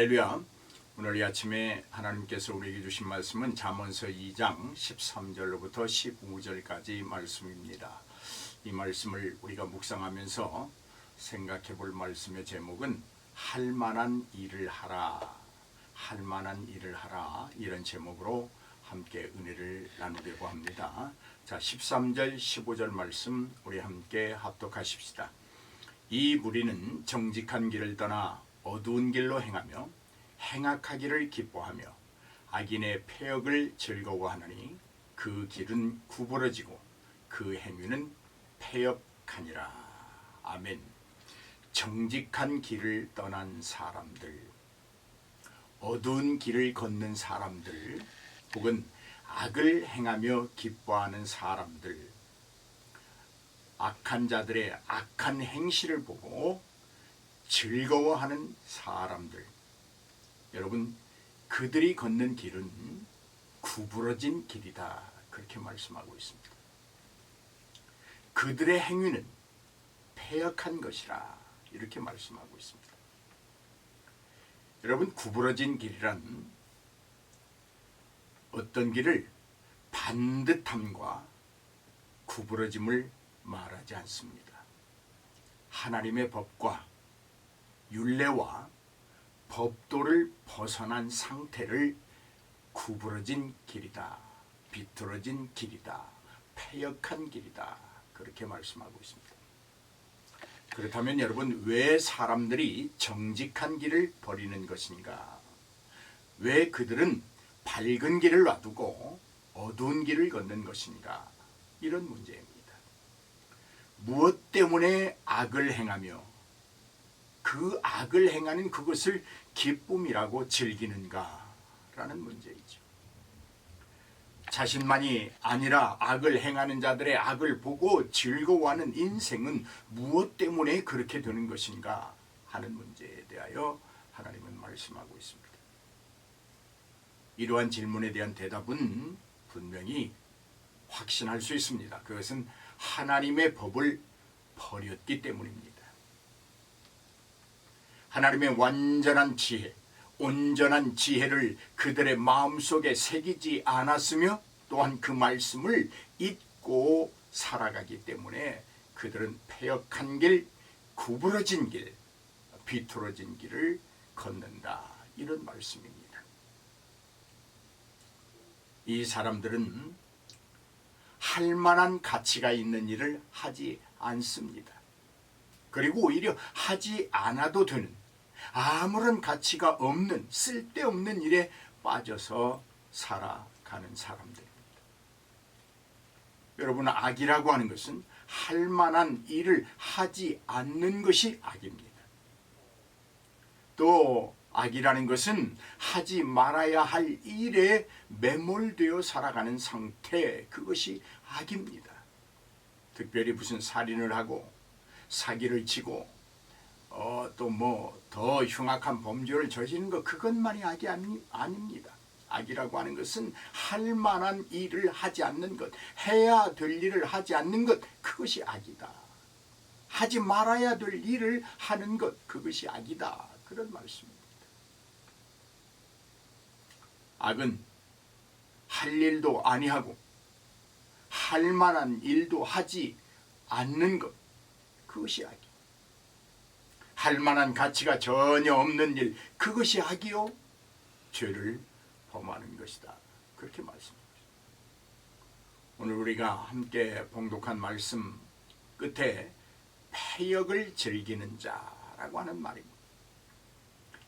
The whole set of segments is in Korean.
할렐루야. 오늘 이 아침에 하나님께서 우리에게 주신 말씀은 잠언서 2장 13절로부터 15절까지 말씀입니다. 이 말씀을 우리가 묵상하면서 생각해 볼 말씀의 제목은 할 만한 일을 하라. 할 만한 일을 하라. 이런 제목으로 함께 은혜를 나누려고 합니다. 자, 13절, 15절 말씀 우리 함께 합독하십시다. 이 무리는 정직한 길을 떠나 어두운 길로 행하며 행악하기를 기뻐하며 악인의 폐역을 즐거워하느니 그 길은 구부러지고 그 행위는 폐역하니라. 아멘. 정직한 길을 떠난 사람들, 어두운 길을 걷는 사람들, 혹은 악을 행하며 기뻐하는 사람들, 악한 자들의 악한 행실을 보고 즐거워하는 사람들. 여러분, 그들이 걷는 길은 구부러진 길이다. 그렇게 말씀하고 있습니다. 그들의 행위는 폐역한 것이라. 이렇게 말씀하고 있습니다. 여러분, 구부러진 길이란 어떤 길을 반듯함과 구부러짐을 말하지 않습니다. 하나님의 법과 윤례와 법도를 벗어난 상태를 구부러진 길이다. 비뚤어진 길이다. 폐역한 길이다. 그렇게 말씀하고 있습니다. 그렇다면 여러분 왜 사람들이 정직한 길을 버리는 것인가? 왜 그들은 밝은 길을 놔두고 어두운 길을 걷는 것인가? 이런 문제입니다. 무엇 때문에 악을 행하며 그 악을 행하는 그것을 기쁨이라고 즐기는가라는 문제이죠. 자신만이 아니라 악을 행하는 자들의 악을 보고 즐거워하는 인생은 무엇 때문에 그렇게 되는 것인가 하는 문제에 대하여 하나님은 말씀하고 있습니다. 이러한 질문에 대한 대답은 분명히 확신할 수 있습니다. 그것은 하나님의 법을 버렸기 때문입니다. 하나님의 완전한 지혜, 온전한 지혜를 그들의 마음속에 새기지 않았으며 또한 그 말씀을 잊고 살아가기 때문에 그들은 폐역한 길, 구부러진 길, 비뚤어진 길을 걷는다. 이런 말씀입니다. 이 사람들은 할 만한 가치가 있는 일을 하지 않습니다. 그리고 오히려 하지 않아도 되는 아무런 가치가 없는 쓸데없는 일에 빠져서 살아가는 사람들입니다. 여러분 악이라고 하는 것은 할 만한 일을 하지 않는 것이 악입니다. 또 악이라는 것은 하지 말아야 할 일에 매몰되어 살아가는 상태 그것이 악입니다. 특별히 무슨 살인을 하고 사기를 치고 어, 또뭐 더 흉악한 범죄를 저지르는 것 그것만이 악이 아니, 아닙니다. 악이라고 하는 것은 할 만한 일을 하지 않는 것, 해야 될 일을 하지 않는 것 그것이 악이다. 하지 말아야 될 일을 하는 것 그것이 악이다. 그런 말씀입니다. 악은 할 일도 아니하고 할 만한 일도 하지 않는 것 그것이 악이. 할 만한 가치가 전혀 없는 일 그것이 악이요 죄를 범하는 것이다. 그렇게 말씀합니다. 오늘 우리가 함께 봉독한 말씀 끝에 폐역을 즐기는 자라고 하는 말입니다.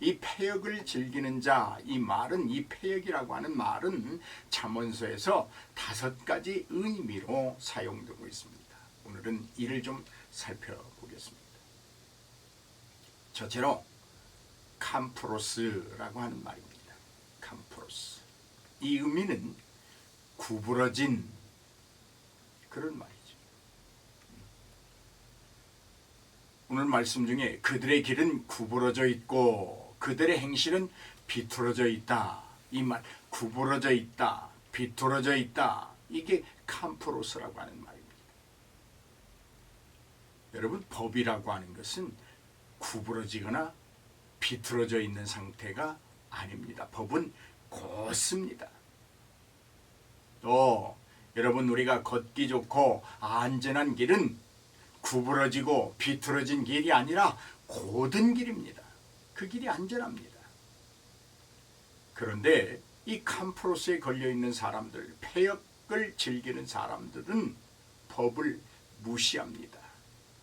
이 폐역을 즐기는 자, 이 말은 이 폐역이라고 하는 말은 잠언서에서 다섯 가지 의미로 사용되고 있습니다. 오늘은 이를 좀 살펴보겠습니다. 첫째로 캄프로스라고 하는 말입니다. 캄프로스. 이 의미는 구부러진 그런 말이죠. 오늘 말씀 중에 그들의 길은 구부러져 있고 그들의 행실은 비틀어져 있다. 이 말 구부러져 있다. 비틀어져 있다. 이게 캄프로스라고 하는 말입니다. 여러분 법이라고 하는 것은 구부러지거나 비틀어져 있는 상태가 아닙니다. 법은 곧습니다. 또 여러분 우리가 걷기 좋고 안전한 길은 구부러지고 비틀어진 길이 아니라 고든 길입니다. 그 길이 안전합니다. 그런데 이 캄프로스에 걸려 있는 사람들, 폐역을 즐기는 사람들은 법을 무시합니다.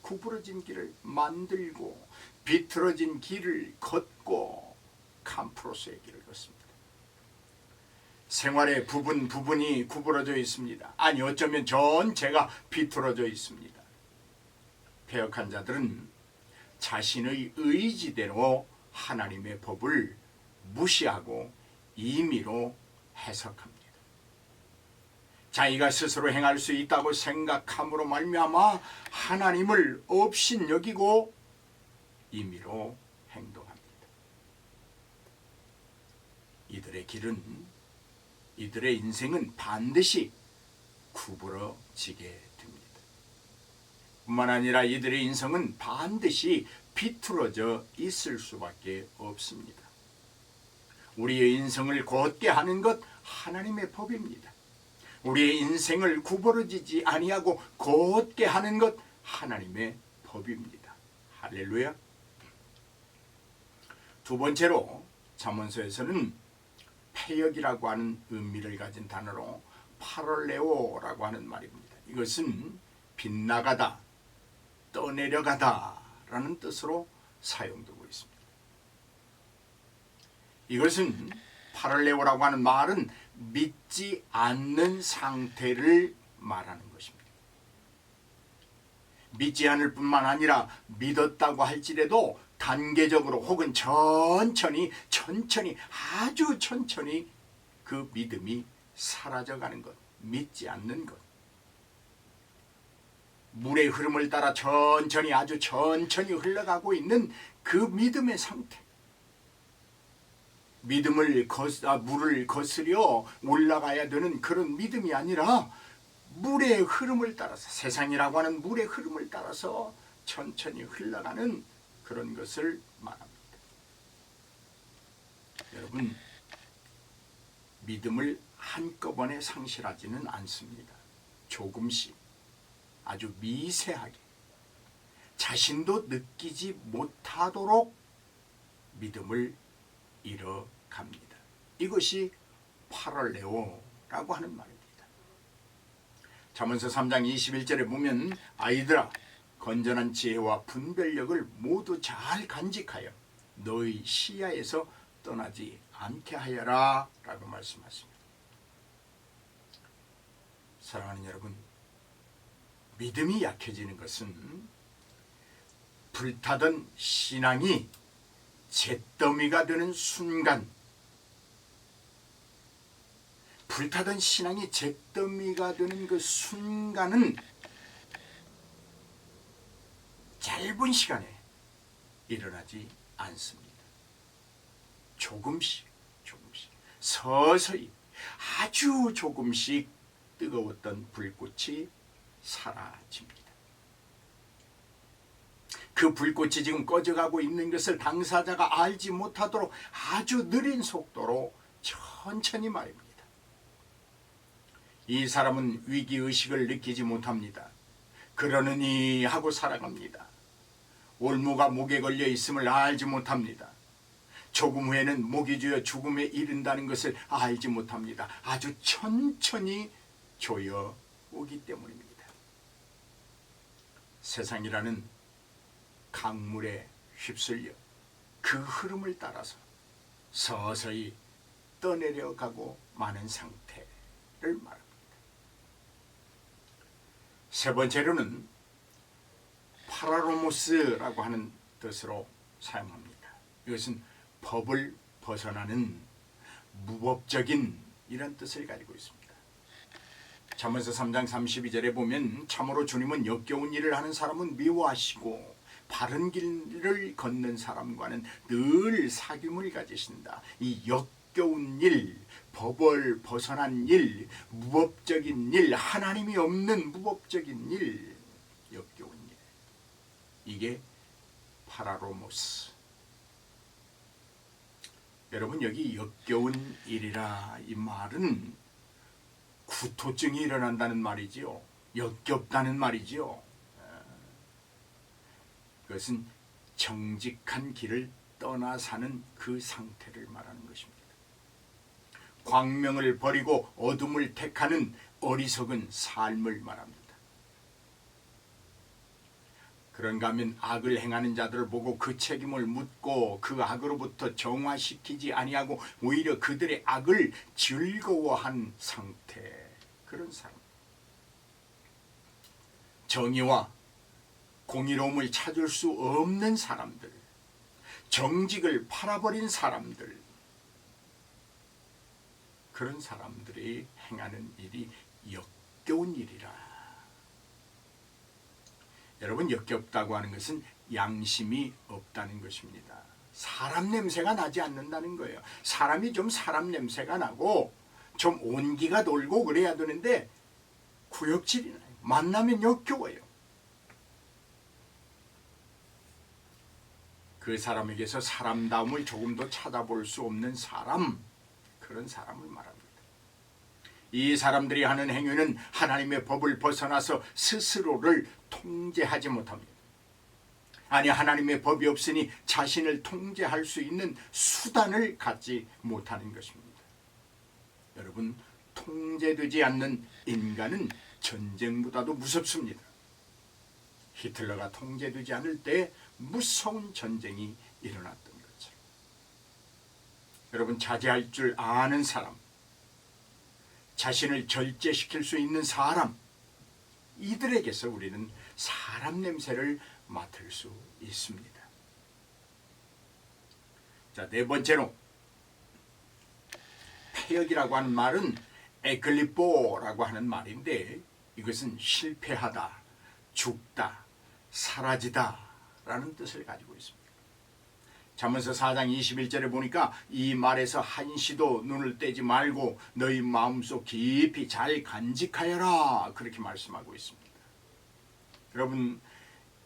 구부러진 길을 만들고 비틀어진 길을 걷고 캄프로스의 길을 걷습니다. 생활의 부분 부분이 구부러져 있습니다. 아니 어쩌면 전체가 비틀어져 있습니다. 폐역한 자들은 자신의 의지대로 하나님의 법을 무시하고 임의로 해석합니다. 자기가 스스로 행할 수 있다고 생각함으로 말미암아 하나님을 없인 여기고 임의로 행동합니다. 이들의 길은 이들의 인생은 반드시 구부러지게 됩니다. 뿐만 아니라 이들의 인생은 반드시 비틀어져 있을 수밖에 없습니다. 우리의 인생을 곧게 하는 것 하나님의 법입니다. 우리의 인생을 구부러지지 아니하고 곧게 하는 것 하나님의 법입니다. 할렐루야. 두 번째로 잠언서에서는 폐역이라고 하는 의미를 가진 단어로 파롤레오라고 하는 말입니다. 이것은 빗나가다, 떠내려가다 라는 뜻으로 사용되고 있습니다. 이것은 파롤레오라고 하는 말은 믿지 않는 상태를 말하는 것입니다. 믿지 않을 뿐만 아니라 믿었다고 할지라도 단계적으로 혹은 천천히 천천히 아주 천천히 그 믿음이 사라져가는 것, 믿지 않는 것. 물의 흐름을 따라 천천히 아주 천천히 흘러가고 있는 그 믿음의 상태. 믿음을 거스, 아, 물을 거스려 올라가야 되는 그런 믿음이 아니라 물의 흐름을 따라서 세상이라고 하는 물의 흐름을 따라서 천천히 흘러가는 그런 것을 말합니다. 여러분 믿음을 한꺼번에 상실하지는 않습니다. 조금씩 아주 미세하게 자신도 느끼지 못하도록 믿음을 잃어갑니다. 이것이 파럴레오라고 하는 말입니다. 잠언서 3장 21절에 보면 아이들아 건전한 지혜와 분별력을 모두 잘 간직하여 너희 시야에서 떠나지 않게 하여라 라고 말씀하십니다. 사랑하는 여러분 믿음이 약해지는 것은 불타던 신앙이 잿더미가 되는 순간 불타던 신앙이 잿더미가 되는 그 순간은 짧은 시간에 일어나지 않습니다. 조금씩 조금씩 서서히 아주 조금씩 뜨거웠던 불꽃이 사라집니다. 그 불꽃이 지금 꺼져가고 있는 것을 당사자가 알지 못하도록 아주 느린 속도로 천천히 말입니다. 이 사람은 위기의식을 느끼지 못합니다. 그러느니 하고 살아갑니다. 올무가 목에 걸려 있음을 알지 못합니다. 조금 후에는 목이 주어 죽음에 이른다는 것을 알지 못합니다. 아주 천천히 조여 오기 때문입니다. 세상이라는 강물에 휩쓸려 그 흐름을 따라서 서서히 떠내려가고 마는 상태를 말합니다. 세 번째로는 파라로모스라고 하는 뜻으로 사용합니다. 이것은 법을 벗어나는 무법적인 이런 뜻을 가지고 있습니다. 잠언서 3장 32절에 보면 참으로 주님은 역겨운 일을 하는 사람은 미워하시고 바른 길을 걷는 사람과는 늘 사귐을 가지신다. 이 역겨운 일, 법을 벗어난 일, 무법적인 일, 하나님이 없는 무법적인 일, 역겨운 일. 이게 파라로모스. 여러분 여기 역겨운 일이라 이 말은 구토증이 일어난다는 말이지요. 역겹다는 말이지요. 그것은 정직한 길을 떠나 사는 그 상태를 말하는 것입니다. 광명을 버리고 어둠을 택하는 어리석은 삶을 말합니다. 그런가 하면 악을 행하는 자들을 보고 그 책임을 묻고 그 악으로부터 정화시키지 아니하고 오히려 그들의 악을 즐거워한 상태. 그런 사람. 정의와 공의로움을 찾을 수 없는 사람들. 정직을 팔아버린 사람들. 그런 사람들이 행하는 일이 역겨운 일이라 여러분 역겹다고 하는 것은 양심이 없다는 것입니다. 사람 냄새가 나지 않는다는 거예요. 사람이 좀 사람 냄새가 나고 좀 온기가 돌고 그래야 되는데 구역질이 나요. 만나면 역겨워요. 그 사람에게서 사람다움을 조금도 찾아볼 수 없는 사람 그런 사람을 말합니다. 이 사람들이 하는 행위는 하나님의 법을 벗어나서 스스로를 통제하지 못합니다. 아니 하나님의 법이 없으니 자신을 통제할 수 있는 수단을 갖지 못하는 것입니다. 여러분 통제되지 않는 인간은 전쟁보다도 무섭습니다. 히틀러가 통제되지 않을 때 무서운 전쟁이 일어났던 거죠. 여러분 자제할 줄 아는 사람 자신을 절제시킬 수 있는 사람 이들에게서 우리는 사람 냄새를 맡을 수 있습니다. 자, 네 번째로 폐역이라고 하는 말은 에클리뽀라고 하는 말인데 이것은 실패하다, 죽다, 사라지다 라는 뜻을 가지고 있습니다. 잠언서 4장 21절에 보니까 이 말에서 한시도 눈을 떼지 말고 너희 마음속 깊이 잘 간직하여라 그렇게 말씀하고 있습니다. 여러분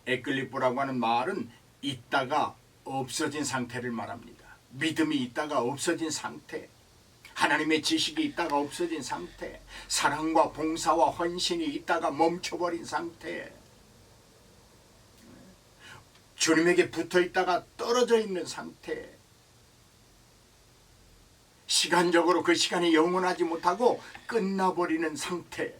에클리포라고 하는 말은 있다가 없어진 상태를 말합니다. 믿음이 있다가 없어진 상태, 하나님의 지식이 있다가 없어진 상태, 사랑과 봉사와 헌신이 있다가 멈춰버린 상태, 주님에게 붙어 있다가 떨어져 있는 상태. 시간적으로 그 시간이 영원하지 못하고 끝나버리는 상태.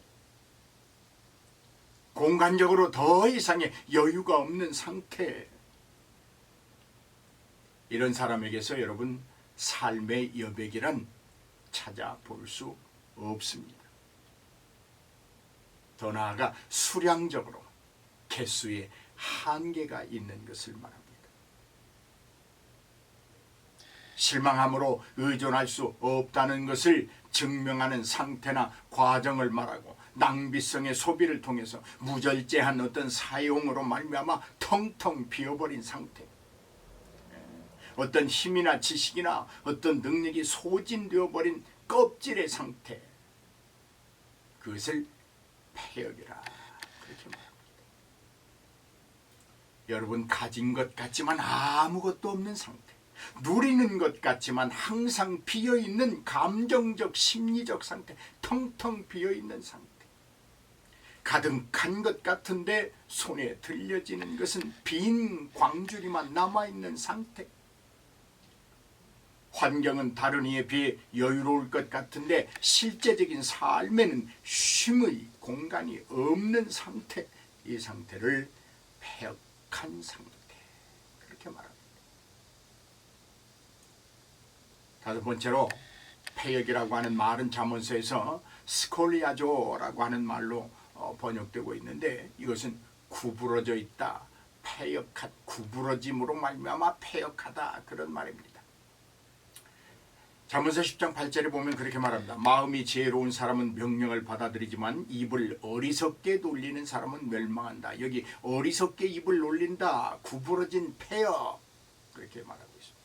공간적으로 더 이상의 여유가 없는 상태. 이런 사람에게서 여러분 삶의 여백이란 찾아볼 수 없습니다. 더 나아가 수량적으로 개수의 한계가 있는 것을 말합니다. 실망함으로 의존할 수 없다는 것을 증명하는 상태나 과정을 말하고 낭비성의 소비를 통해서 무절제한 어떤 사용으로 말미암아 텅텅 비어버린 상태. 어떤 힘이나 지식이나 어떤 능력이 소진되어 버린 껍질의 상태. 그것을 폐역이라 그렇게 말합니다. 여러분 가진 것 같지만 아무것도 없는 상태. 누리는 것 같지만 항상 비어 있는 감정적 심리적 상태, 텅텅 비어 있는 상태. 가득한 것 같은데 손에 들려지는 것은 빈 광주리만 남아 있는 상태. 환경은 다른 이에 비해 여유로울 것 같은데 실제적인 삶에는 쉼의 공간이 없는 상태. 이 상태를 폐역 약한 상태 그렇게 말합니다. 다섯 번째로 폐역이라고 하는 말은 자문서에서 스콜리아조라고 하는 말로 어, 번역되고 있는데 이것은 구부러져 있다, 폐역한 구부러짐으로 말미암아 폐역하다 그런 말입니다. 잠언서 10장 8절에 보면 그렇게 말합니다. 마음이 지혜로운 사람은 명령을 받아들이지만 입을 어리석게 놀리는 사람은 멸망한다. 여기 어리석게 입을 놀린다. 구부러진 폐역 그렇게 말하고 있습니다.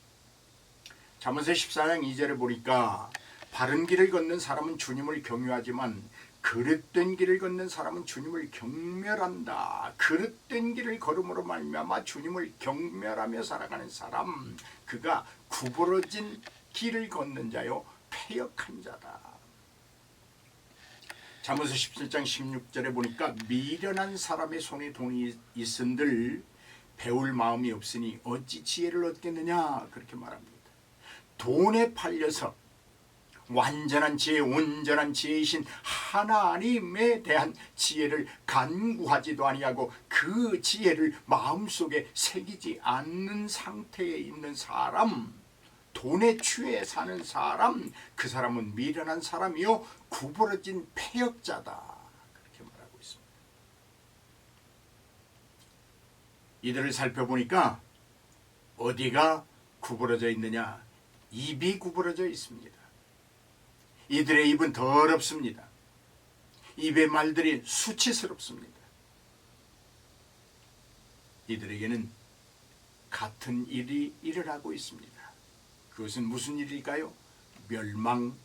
잠언서 14장 2절에 보니까 바른 길을 걷는 사람은 주님을 경유하지만 그릇된 길을 걷는 사람은 주님을 경멸한다. 그릇된 길을 걸음으로 말미암아 주님을 경멸하며 살아가는 사람, 그가 구부러진 길을 걷는 자요 패역한 자다. 잠언서 17장 16절에 보니까 미련한 사람의 손에 돈이 있은들 배울 마음이 없으니 어찌 지혜를 얻겠느냐 그렇게 말합니다. 돈에 팔려서 완전한 지혜, 온전한 지혜이신 하나님에 대한 지혜를 간구하지도 아니하고 그 지혜를 마음속에 새기지 않는 상태에 있는 사람, 돈에 취해 사는 사람, 그 사람은 미련한 사람이요 구부러진 패역자다. 그렇게 말하고 있습니다. 이들을 살펴보니까 어디가 구부러져 있느냐? 입이 구부러져 있습니다. 이들의 입은 더럽습니다. 입의 말들이 수치스럽습니다. 이들에게는 같은 일이 일어나고 있습니다. 그것은 무슨 일일까요? 멸망입니다.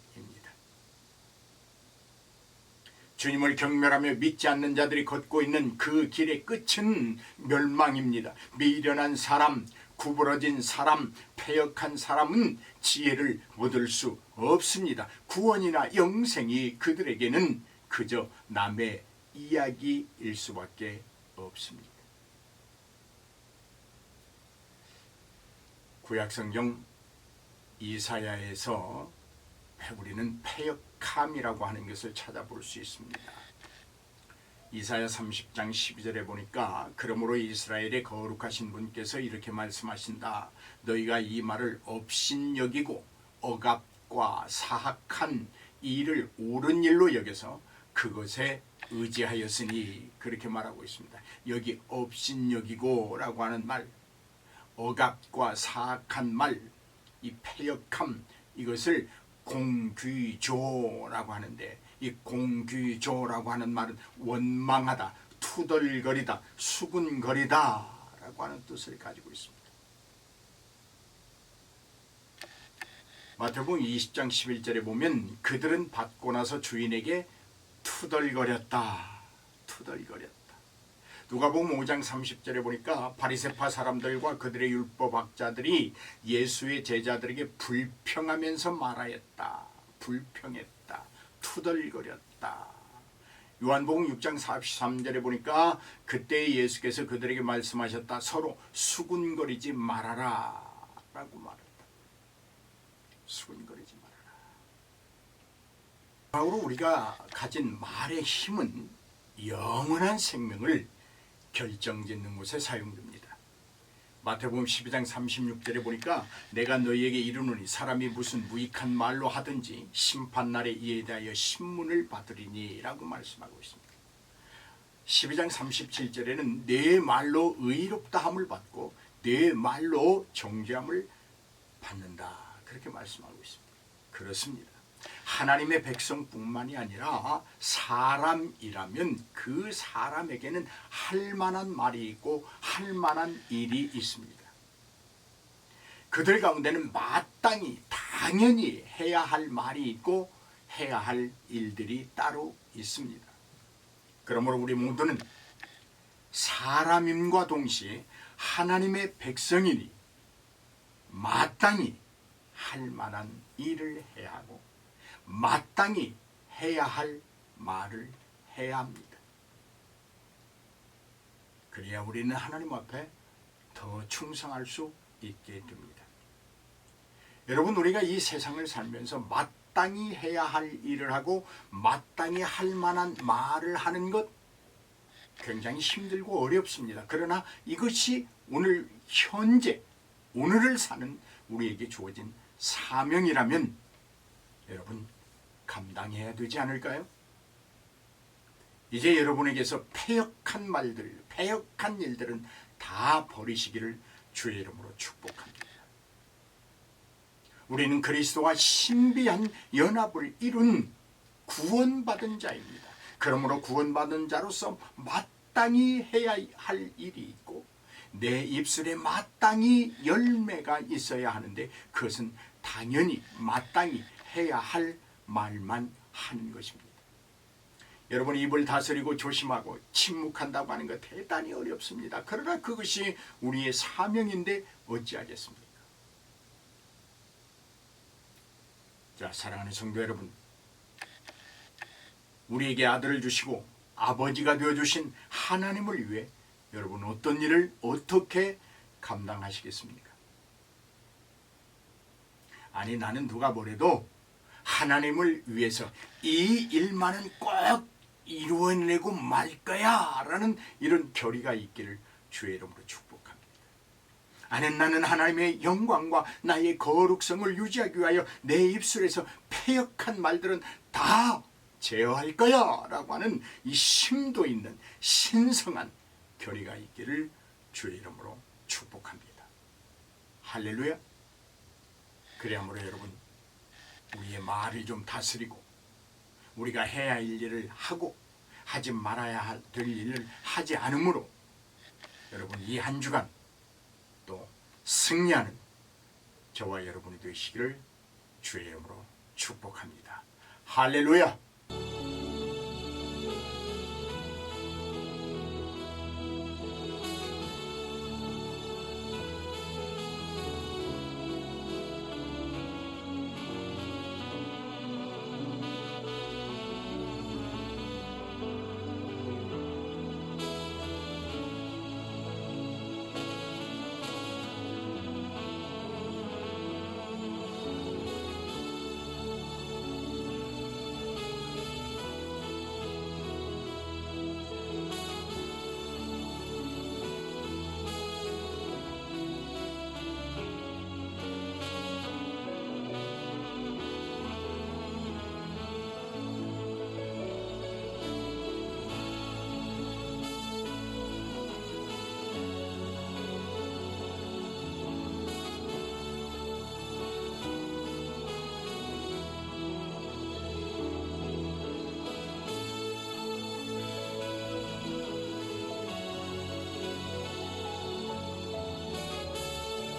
주님을 경멸하며 믿지 않는 자들이 걷고 있는 그 길의 끝은 멸망입니다. 미련한 사람, 구부러진 사람, 패역한 사람은 지혜를 얻을 수 없습니다. 구원이나 영생이 그들에게는 그저 남의 이야기일 수밖에 없습니다. 구약성경 이사야에서 우리는 패역함이라고 하는 것을 찾아볼 수 있습니다. 이사야 30장 12절에 보니까 그러므로 이스라엘의 거룩하신 분께서 이렇게 말씀하신다. 너희가 이 말을 업신여기고 억압과 사악한 일을 옳은 일로 여겨서 그것에 의지하였으니 그렇게 말하고 있습니다. 여기 업신여기고라고 하는 말, 억압과 사악한 말, 이 패역함 이것을 공귀조라고 하는데 이 공귀조라고 하는 말은 원망하다, 투덜거리다, 수군거리다라고 하는 뜻을 가지고 있습니다. 마태복음 20장 11절에 보면 그들은 받고 나서 주인에게 투덜거렸다. 투덜거렸다. 누가복음 5장 30절에 보니까 바리새파 사람들과 그들의 율법학자들이 예수의 제자들에게 불평하면서 말하였다. 불평했다. 투덜거렸다. 요한복음 6장 43절에 보니까 그때 예수께서 그들에게 말씀하셨다. 서로 수군거리지 말아라. 라고 말했다. 수군거리지 말아라. 바로 우리가 가진 말의 힘은 영원한 생명을 결정짓는 곳에 사용됩니다. 마태복음 12장 36절에 보니까 내가 너희에게 이르노니 사람이 무슨 무익한 말로 하든지 심판 날에 이에 대하여 신문을 받으리니라고 말씀하고 있습니다. 12장 37절에는 내 말로 의롭다함을 받고 내 말로 정죄함을 받는다. 그렇게 말씀하고 있습니다. 그렇습니다. 하나님의 백성뿐만이 아니라 사람이라면 그 사람에게는 할 만한 말이 있고 할 만한 일이 있습니다. 그들 가운데는 마땅히 당연히 해야 할 말이 있고 해야 할 일들이 따로 있습니다. 그러므로 우리 모두는 사람임과 동시에 하나님의 백성이니 마땅히 할 만한 일을 해야 하고 마땅히 해야 할 말을 해야 합니다. 그래야 우리는 하나님 앞에 더 충성할 수 있게 됩니다. 여러분 우리가 이 세상을 살면서 마땅히 해야 할 일을 하고 마땅히 할 만한 말을 하는 것 굉장히 힘들고 어렵습니다. 그러나 이것이 오늘 현재 오늘을 사는 우리에게 주어진 사명이라면 여러분 감당해야 되지 않을까요? 이제 여러분에게서 패역한 말들, 패역한 일들은 다 버리시기를 주의 이름으로 축복합니다. 우리는 그리스도와 신비한 연합을 이룬 구원받은 자입니다. 그러므로 구원받은 자로서 마땅히 해야 할 일이 있고 내 입술에 마땅히 열매가 있어야 하는데 그것은 당연히 마땅히 해야 할 말만 하는 것입니다. 여러분 입을 다스리고 조심하고 침묵한다고 하는 것 대단히 어렵습니다. 그러나 그것이 우리의 사명인데 어찌하겠습니까? 자, 사랑하는 성도 여러분. 우리에게 아들을 주시고 아버지가 되어 주신 하나님을 위해 여러분 어떤 일을 어떻게 감당하시겠습니까? 아니 나는 누가 뭐래도 하나님을 위해서 이 일만은 꼭 이루어내고 말 거야 라는 이런 결의가 있기를 주의 이름으로 축복합니다. 아니 나는 하나님의 영광과 나의 거룩성을 유지하기 위하여 내 입술에서 패역한 말들은 다 제어할 거야 라고 하는 이 심도 있는 신성한 결의가 있기를 주의 이름으로 축복합니다. 할렐루야. 그래야므로 여러분 우리의 말을 좀 다스리고 우리가 해야 할 일을 하고 하지 말아야 할- 될 일을 하지 않으므로 여러분 이 한 주간 또 승리하는 저와 여러분이 되시기를 주의 이름으로 축복합니다. 할렐루야.